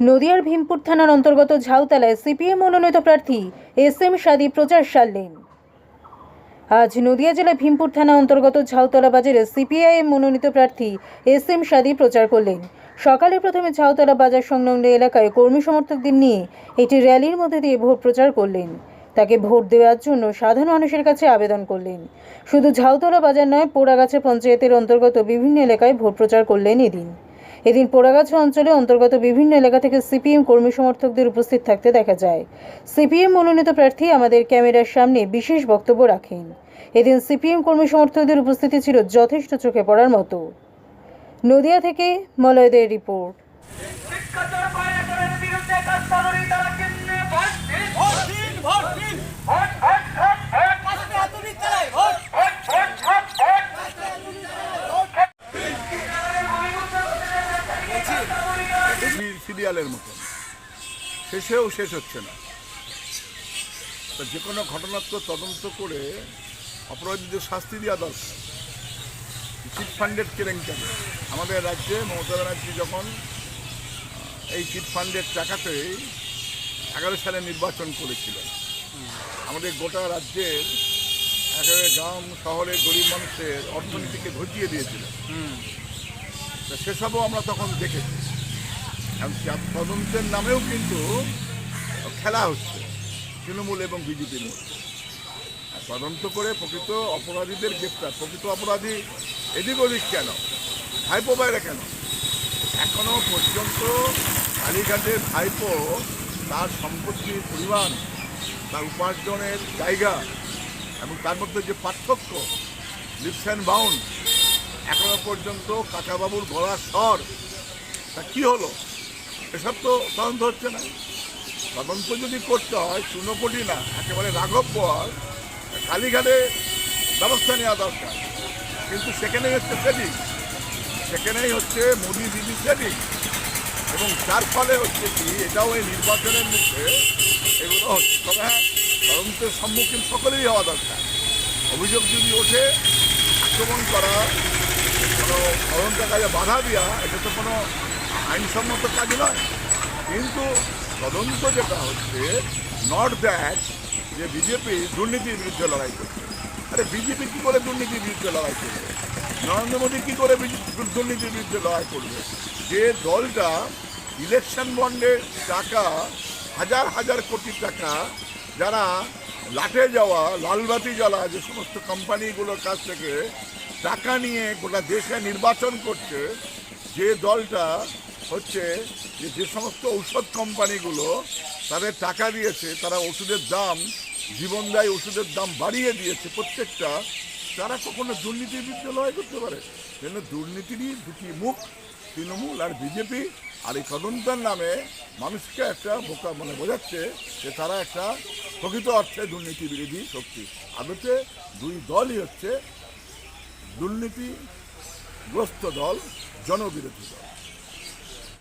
নদিয়ার ভীমপুর থানার অন্তর্গত ঝাউতলায় সিপিএম মনোনীত প্রার্থী এস এম সাদি প্রচার সারলেন। আজ নদিয়া জেলা ভীমপুর থানা অন্তর্গত ঝাউতলা বাজারে সিপিআইএম মনোনীত প্রার্থী এস এম সাদি প্রচার করলেন। সকালে প্রথমে ঝাউতলা বাজার সংলগ্ন এলাকায় কর্মী সমর্থকদের নিয়ে একটি র্যালির মধ্যে দিয়ে ভোট প্রচার করলেন। তাকে ভোট দেওয়ার জন্য সাধারণ মানুষের কাছে আবেদন করলেন। শুধু ঝাউতলা বাজার নয়, পোড়াগাছা পঞ্চায়েতের অন্তর্গত বিভিন্ন এলাকায় ভোট প্রচার করলেন এদিন। এদিন পোড়াগাছ অঞ্চলে অন্তর্গত বিভিন্ন এলাকা থেকে সিপিএম কর্মী সমর্থকদের উপস্থিত থাকতে দেখা যায়। সিপিএম মনোনীত প্রার্থী আমাদের ক্যামেরার সামনে বিশেষ বক্তব্য রাখেন। এদিন সিপিএম কর্মী সমর্থকদের উপস্থিতি ছিল যথেষ্ট চোখে পড়ার মতো। নদিয়া থেকে মলয়দের রিপোর্ট। টিভি সিরিয়ালের মতন শেষেও শেষ হচ্ছে না। তো যে কোনো ঘটনার তো তদন্ত করে অপরাধীদের শাস্তি দেওয়া দরকার। চিট ফান্ডের কেলেঙ্কারি। আমাদের রাজ্যে মমতা ব্যানার্জি যখন এই চিট ফান্ডের টাকাতে এগারো সালে নির্বাচন করেছিলেন। আমাদের গোটা রাজ্যের একেবারে গ্রাম শহরে গরিব মানুষের অর্থনীতিকে ঘটিয়ে দিয়েছিলেন। তা সেসবও আমরা তখন দেখেছি। এখন যা- তদন্তের নামেও কিন্তু খেলা হচ্ছে, তৃণমূল এবং বিজেপির মধ্যে। তদন্ত করে প্রকৃত অপরাধীদের গ্রেপ্তার, প্রকৃত অপরাধী এদিক ওদিক কেন? ভাইপো বাইরে কেন? এখনও পর্যন্ত কালীঘাটের ভাইপো তার সম্পত্তির পরিমাণ তার উপার্জনের জায়গা এবং তার মধ্যে যে পার্থক্য লিপস অ্যান্ড বাউন্ড এখনও পর্যন্ত কাকাবাবুর গলার স্বর, তা কী হলো? এসব তো তদন্ত হচ্ছে না। তদন্ত যদি করতে হয় চুনোপটি না, একেবারে রাঘব বল কালীঘাটে ব্যবস্থা নেওয়া দরকার। কিন্তু সেখানেই হচ্ছে সেটিং সেখানেই হচ্ছে মোদি দিদি সেটিং এবং যার ফলে হচ্ছে কি, এটাও এই নির্বাচনের মুখে এগুলো হচ্ছে। তবে হ্যাঁ তদন্তের সম্মুখীন সকলেই হওয়া দরকার। অভিযোগ যদি ওঠে, আক্রমণ করা, কোনো তদন্ত কাজে বাধা দেওয়া, এটা তো কোনো আইনসম্মত কাজ নয়। কিন্তু তদন্ত যেটা হচ্ছে নট দ্যাট যে বিজেপি দুর্নীতির বিরুদ্ধে লড়াই করছে। আরে বিজেপি কী করে দুর্নীতির বিরুদ্ধে লড়াই করবে? নরেন্দ্র মোদী কী করে দুর্নীতির বিরুদ্ধে লড়াই করবে? যে দলটা ইলেকশন বন্ডের টাকা, হাজার হাজার কোটি টাকা যারা লাটে যাওয়া, লালবাতি জ্বালা, যে সমস্ত কোম্পানিগুলোর কাছ থেকে টাকা নিয়ে গোটা দেশে নির্বাচন করছে, যে দলটা হচ্ছে যে যে সমস্ত ঔষধ কোম্পানিগুলো তাদের টাকা দিয়েছে, তারা ওষুধের দাম জীবনদায়ী ওষুধের দাম বাড়িয়ে দিয়েছে প্রত্যেকটা, তারা কখনো দুর্নীতির বিরুদ্ধে লড়াই করতে পারে? যেন দুর্নীতিরই দুটি মুখ, তৃণমূল আর বিজেপি, আর এই তদন্তের নামে মানুষকে একটা বোকা মানে বোঝাচ্ছে যে তারা একটা প্রকৃত অর্থে দুর্নীতি বিরোধী শক্তি। আদতে দুই দলই হচ্ছে দুর্নীতিগ্রস্ত দল, জনবিরোধী দল।